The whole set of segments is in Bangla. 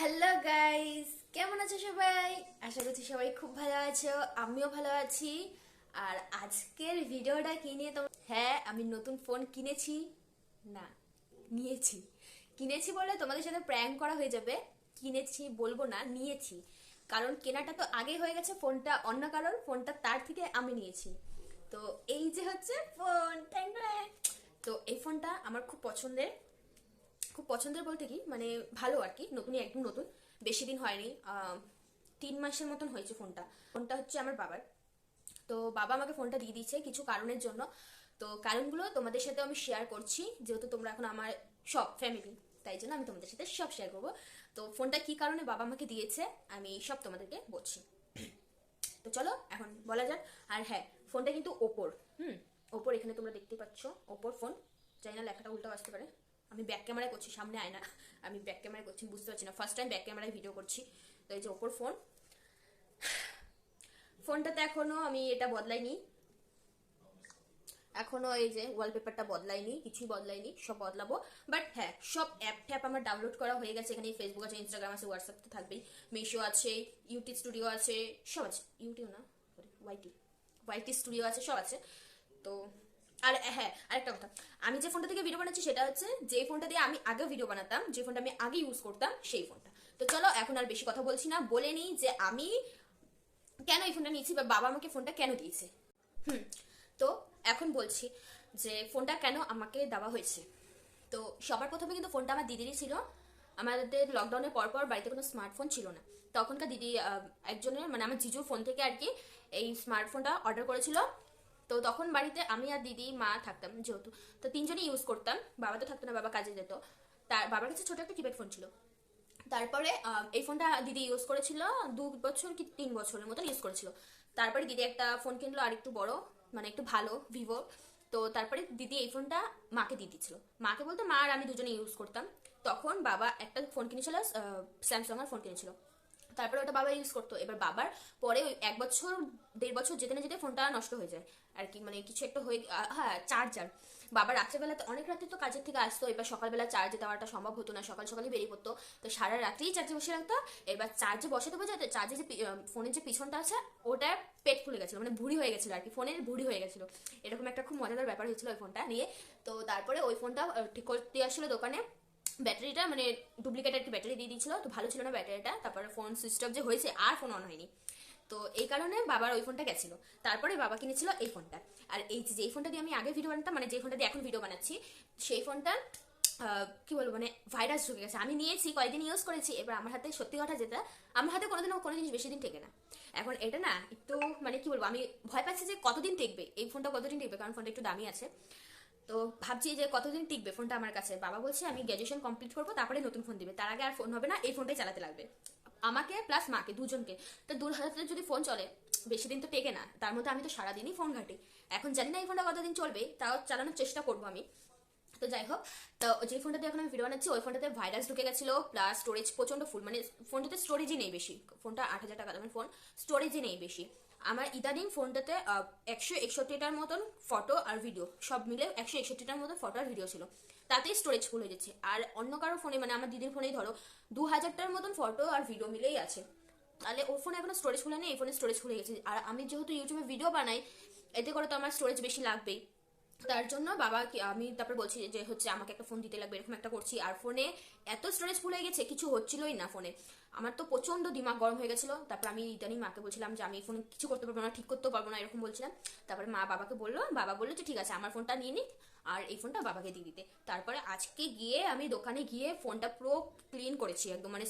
হ্যালো গাইস, কেমন আছো সবাই? আশা করছি সবাই খুব ভালো আছো, আমিও ভালো আছি। আর আজকের ভিডিওটা কিনে নিয়ে তো হ্যাঁ আমি নতুন ফোন কিনেছি। না, নিয়েছি। কিনেছি বলে তোমাদের সাথে প্র্যাঙ্ক করা হয়ে যাবে। কিনেছি বলব না, নিয়েছি। কারণ কেনাটা তো আগে হয়ে গেছে ফোনটা অন্য কারোর ফোনটা তার থেকে আমি নিয়েছি। তো এই যে হচ্ছে ফোন। তো এই ফোনটা আমার খুব পছন্দের। খুব পছন্দের বলতে কি মানে ভালো আর কি নতুনই একদম নতুন। বেশি দিন হয়নি তিন মাসের মতন হয়েছে ফোনটা। ফোনটা হচ্ছে আমার বাবার। তো বাবা আমাকে ফোনটা দিয়ে দিয়েছে কিছু কারণের জন্য। তো কারণগুলো তোমাদের সাথে আমি শেয়ার করছি, যেহেতু তোমরা এখন আমার সব ফ্যামিলি তাই জন্য আমি তোমাদের সাথে সব শেয়ার করব। তো ফোনটা কি কারণে বাবা আমাকে দিয়েছে, আমি সব তোমাদেরকে বলছি। তো চলো, এখন বলা যাক। আর হ্যাঁ ফোনটা কিন্তু ওপোর, হুম, ওপোর এখানে তোমরা দেখতে পাচ্ছ, ওপোর ফোন। জানি না, লেখাটা উল্টো আসতে পারে। আমি ব্যাক ক্যামেরায় করছি, সামনে আয় না আমি ব্যাক ক্যামেরায় করছি বুঝতে পারছি না। ফার্স্ট টাইম ব্যাক ক্যামেরায় ভিডিও করছি। তো এই যে ওপোর ফোন ফোনটাতে এখনও আমি এটা বদলাইনি। এখনও এই যে ওয়ালপেপারটা বদলাইনি, কিছুই বদলাইনি, সব বদলাবো। বাট হ্যাঁ সব অ্যাপ ট্যাপ আমার ডাউনলোড করা হয়ে গেছে। এখানে ফেসবুক আছে ইনস্টাগ্রাম আছে হোয়াটসঅ্যাপ তো থাকবেই। মিশো আছে ইউটিউব স্টুডিও আছে, সব আছে। ইউটিউব না ওয়াইটি ওয়াইটি স্টুডিও আছে, সব আছে। তো আর হ্যাঁ আরেকটা কথা। আমি যে ফোনটা থেকে ভিডিও বানাচ্ছি সেটা হচ্ছে যে ফোনটা দিয়ে আমি আগে ভিডিও বানাতাম, যে ফোনটা আমি আগে ইউজ করতাম, সেই ফোনটা তো চলো, এখন আর বেশি কথা বলছি না। বলে নিই যে আমি কেন এই ফোনটা নিয়েছি বা বাবা আমাকে ফোনটা কেন দিয়েছে। হুম, তো এখন বলছি যে ফোনটা কেন আমাকে দেওয়া হয়েছে। তো সবার প্রথমে কিন্তু ফোনটা আমার দিদিরই ছিল। আমাদের লকডাউনের পর পর বাড়িতে কোনো স্মার্টফোন ছিল না। তখনকার দিদি একজনের মানে আমার জিজুর ফোন থেকে আর কি এই স্মার্টফোনটা অর্ডার করেছিল। তো তখন বাড়িতে আমি আর দিদি, মা থাকতাম যেহেতু। তো তিনজনই ইউজ করতাম। বাবা তো থাকতো না, বাবা কাজে যেত। তার বাবার কাছে ছোট একটা কিপ্যাড ফোন ছিল। তারপরে এই ফোনটা দিদি ইউজ করেছিল দু বছর কি তিন বছরের মতন ইউজ করেছিল। তারপরে দিদি একটা ফোন কিনলো আর একটু বড় মানে একটু ভালো ভিভো তো তারপরে দিদি এই ফোনটা মাকে দিয়ে দিচ্ছিল মাকে বলতে মা আর আমি দুজনে ইউজ করতাম। তখন বাবা একটা ফোন কিনেছিল স্যামসাং ফোন কিনেছিল। তারপরে ওটা বাবা ইউজ করতো। এবার বাবার পরে ওই এক বছর, দেড় বছর যেতে না যেতে ফোনটা নষ্ট হয়ে যায়। আর কি মানে কিছু একটা হয়ে হ্যাঁ চার্জার বাবা রাত্রেবেলাতে অনেক রাত্রে তো কাজের থেকে আসতো। এবার সকালবেলা চার্জে দেওয়াটা সম্ভব হতো না। সকাল সকালই বেরিয়ে পড়তো। তো সারা রাত্রেই চার্জে বসে রাখতো এবার চার্জে বসাতে বোঝাতে চার্জে যে ফোনের যে পিছনটা আছে, ওটা পেট ফুলে গেছিল। মানে ভুড়ি হয়ে গেছিল আর কি। ফোনের ভুড়ি হয়ে গেছিল। এরকম একটা খুব মজাদার ব্যাপার হয়েছিল ওই ফোনটা নিয়ে। তো তারপরে ওই ফোনটা ঠিক করতে আসলো দোকানে। ব্যাটারিটা মানে ডুপ্লিকেট একটা ব্যাটারি দিয়ে দিয়েছিল, তো ভালো ছিল না ব্যাটারিটা। তারপরে ফোন সুইচ অফ যে হয়েছে, আর ফোন অন হয়নি। তো এই কারণে বাবার ওই ফোনটা গেছিল। তারপরে বাবা কিনেছিল এই ফোনটা আর এই যে ফোনটা দিয়ে আমি আগে ভিডিও বানাতাম মানে যে ফোনটা দিয়ে এখন ভিডিও বানাচ্ছি, সেই ফোনটা কি বলব মানে ভাইরাস ঢুকে গেছে। আমি নিয়েছি, কয়েকদিন ইউজ করেছি, এবার আমার হাতে সত্যি কথা যেটা, আমার হাতে কোনোদিনও কোনো জিনিস বেশি দিন টেকে না। এখন এটা না একটু মানে কি বলব, আমি ভয় পাচ্ছি যে কতদিন টিকবে, এই ফোনটা কতদিন টিকবে, কারণ ফোনটা একটু দামি আছে। তো ভাবছি যে কতদিন টিকবে ফোনটা আমার কাছে? বাবা বলছে, আমি গ্র্যাজুয়েশন কমপ্লিট করব, তারপরে নতুন ফোন দিবে। তার আগে আর ফোন হবে না, এই ফোনটাই চালাতে লাগবে। আমাকে প্লাস মাকে, দুজনকে। তো দু হাজার যদি ফোন চলে, বেশি দিন তো টেকে না। তার মধ্যে আমি তো সারাদিনই ফোন ঘাটি। এখন জানি না এই ফোনটা কতদিন চলবে, তাও চালানোর চেষ্টা করব আমি। তো যাই হোক, তো যে ফোনটাতে এখন আমি ভিডিও বানাচ্ছি, ওই ফোনটাতে ভাইরাস ঢুকে গেছিল প্লাস স্টোরেজ প্রচণ্ড ফুল মানে ফোনটাতে স্টোরেজই নেই বেশি। ফোনটা আট হাজার টাকা দামের ফোন স্টোরেজই নেই বেশি। আমার ইদানিং ফোনটাতে একশো একষট্টিটার মতন ফটো আর ভিডিও সব মিলে একশো একষট্টিটার মতন ফটো আর ভিডিও ছিল। তাতেই স্টোরেজ ফুল হয়ে যাচ্ছে। আর অন্য কারও ফোনে মানে আমার দিদির ফোনেই ধরো, দু হাজারটার মতন ফটো আর ভিডিও মিলেই আছে। তাহলে ওর ফোনে এখনও স্টোরেজ খুলে নেই এই ফোনে স্টোরেজ খুলে গেছে। আর আমি যেহেতু ইউটিউবে ভিডিও বানাই, এতে করে তো আমার স্টোরেজ বেশি লাগবেই। তার জন্য বাবা আমি তারপর বলছি যে হচ্ছে আমাকে একটা ফোন দিতে লাগবে, এরকম একটা করছি। আর ফোনে এত স্টোরেজ ফুল হয়ে গেছে, কিছু হচ্ছিলই না ফোনে আমার তো প্রচণ্ড দিমাগ গরম হয়ে গেছিল। তারপর আমি ইদানিং মাকে বলছিলাম যে, আমি ফোন কিছু করতে পারব না, ঠিক করতেও পারব না, এরকম বলছিলাম। তারপরে মা বাবাকে বলল, বাবা বলল যে, ঠিক আছে, আমার ফোনটা নিয়ে নিক, আর এই ফোনটা বাবাকে দিয়ে দিতে। তারপরে আজকে গিয়ে আমি দোকানে গিয়ে ফোনটা পুরো ক্লিন করেছি, একদম মানে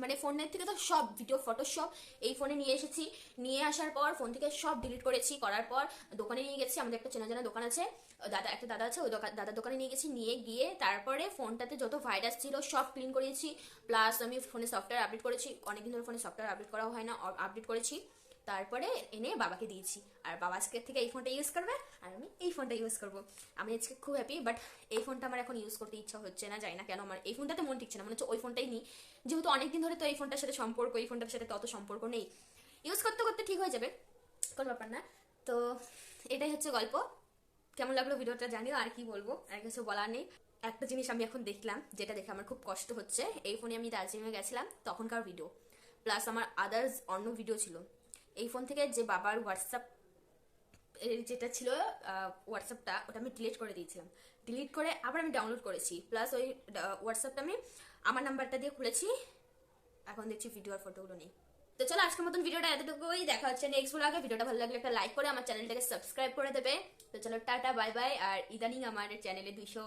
মানে ফোনের থেকে তো সব ভিডিও ফটো সব এই ফোনে নিয়ে এসেছি। নিয়ে আসার পর ফোন থেকে সব ডিলিট করেছি। করার পর দোকানে নিয়ে গেছি, আমাদের একটা চেনা জানা দোকান আছে। দাদা, একটা দাদা আছে, ওই দাদার দোকানে নিয়ে গেছি। নিয়ে গিয়ে তারপরে ফোনটাতে যত ভাইরাস ছিল সব ক্লিন করেছি প্লাস আমি ফোনে সফটওয়্যার আপডেট করেছি। অনেকদিন ধরে ফোনে সফটওয়্যার আপডেট করা হয় না আপডেট করেছি। তারপরে এনে বাবাকে দিয়েছি। আর বাবা আজকে থেকে এই ফোনটা ইউজ করবে, আর আমি এই ফোনটা ইউজ করব। আমি আজকে খুব হ্যাপি বাট এই ফোনটা আমার এখন ইউজ করতে ইচ্ছা হচ্ছে না, জানি না কেন আমার এই ফোনটাতে মন টিকছে না, মনে হচ্ছে ওই ফোনটাই নিই। যেহেতু অনেকদিন ধরে তো এই ফোনটার সাথে সম্পর্ক, এই ফোনটার সাথে তত সম্পর্ক নেই। ইউজ করতে করতে ঠিক হয়ে যাবে, কোনো ব্যাপার না। তো এটাই হচ্ছে গল্প। কেমন লাগল ভিডিওটা জানিও, আর কি বলব, আর কিছু বলার নেই। একটা জিনিস আমি এখন দেখলাম, যেটা দেখে আমার খুব কষ্ট হচ্ছে। এই ফোনে আমি দার্জিলিংয়ে গেছিলাম, তখনকার ভিডিও প্লাস আমার আদার্স অন্য ভিডিও ছিল। এই ফোন থেকে যে বাবার হোয়াটসঅ্যাপ এর যেটা ছিল হোয়াটসঅ্যাপটা ওটা আমি ডিলিট করে দিয়েছিলাম। ডিলিট করে আবার আমি ডাউনলোড করেছি। প্লাস ওই হোয়াটসঅ্যাপটা আমি আমার নাম্বারটা দিয়ে খুলেছি। এখন দেখছি ভিডিও আর ফটোগুলো নেই। তো চলো, আজকের মতন ভিডিওটা এতটুকুই। দেখা হচ্ছে নেক্সট ব্লগে ভিডিওটা ভালো লাগলে একটা লাইক করে আমার চ্যানেলটাকে সাবস্ক্রাইব করে দেবে। তো চলো, টাটা বাই বাই আর ইদানিং আমার চ্যানেলে দুইশো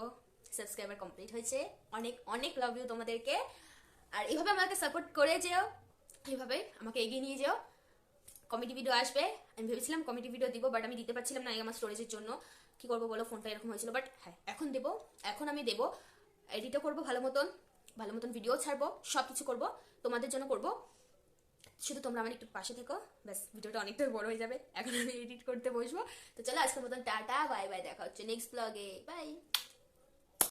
সাবস্ক্রাইবার কমপ্লিট হয়েছে। অনেক অনেক লাভ ইউ তোমাদেরকে। আর এইভাবে আমাকে সাপোর্ট করে যেও। এইভাবে আমাকে এগিয়ে নিয়ে যেও। কমেডি ভিডিও আসবে। আমি ভেবেছিলাম কমেডি ভিডিও দিব বাট আমি দিতে পারছিলাম না আমার স্টোরেজের জন্য। কি করব বলো? ফোনটা এরকম হয়েছিল বাট হ্যাঁ এখন দেবো। এখন আমি দেবো। এডিটও করব ভালো মতন। ভালো মতন ভিডিও ছাড়বো। সব কিছু করব। তোমাদের জন্য করব। শুধু তোমরা আমার একটু পাশে থেকো। ব্যাস, ভিডিওটা অনেকটাই বড় হয়ে যাবে। এখন আমি এডিট করতে বসবো। তো চলো আজকের মতন, টাটা বাই বাই দেখা হচ্ছে নেক্সট ব্লগে বাই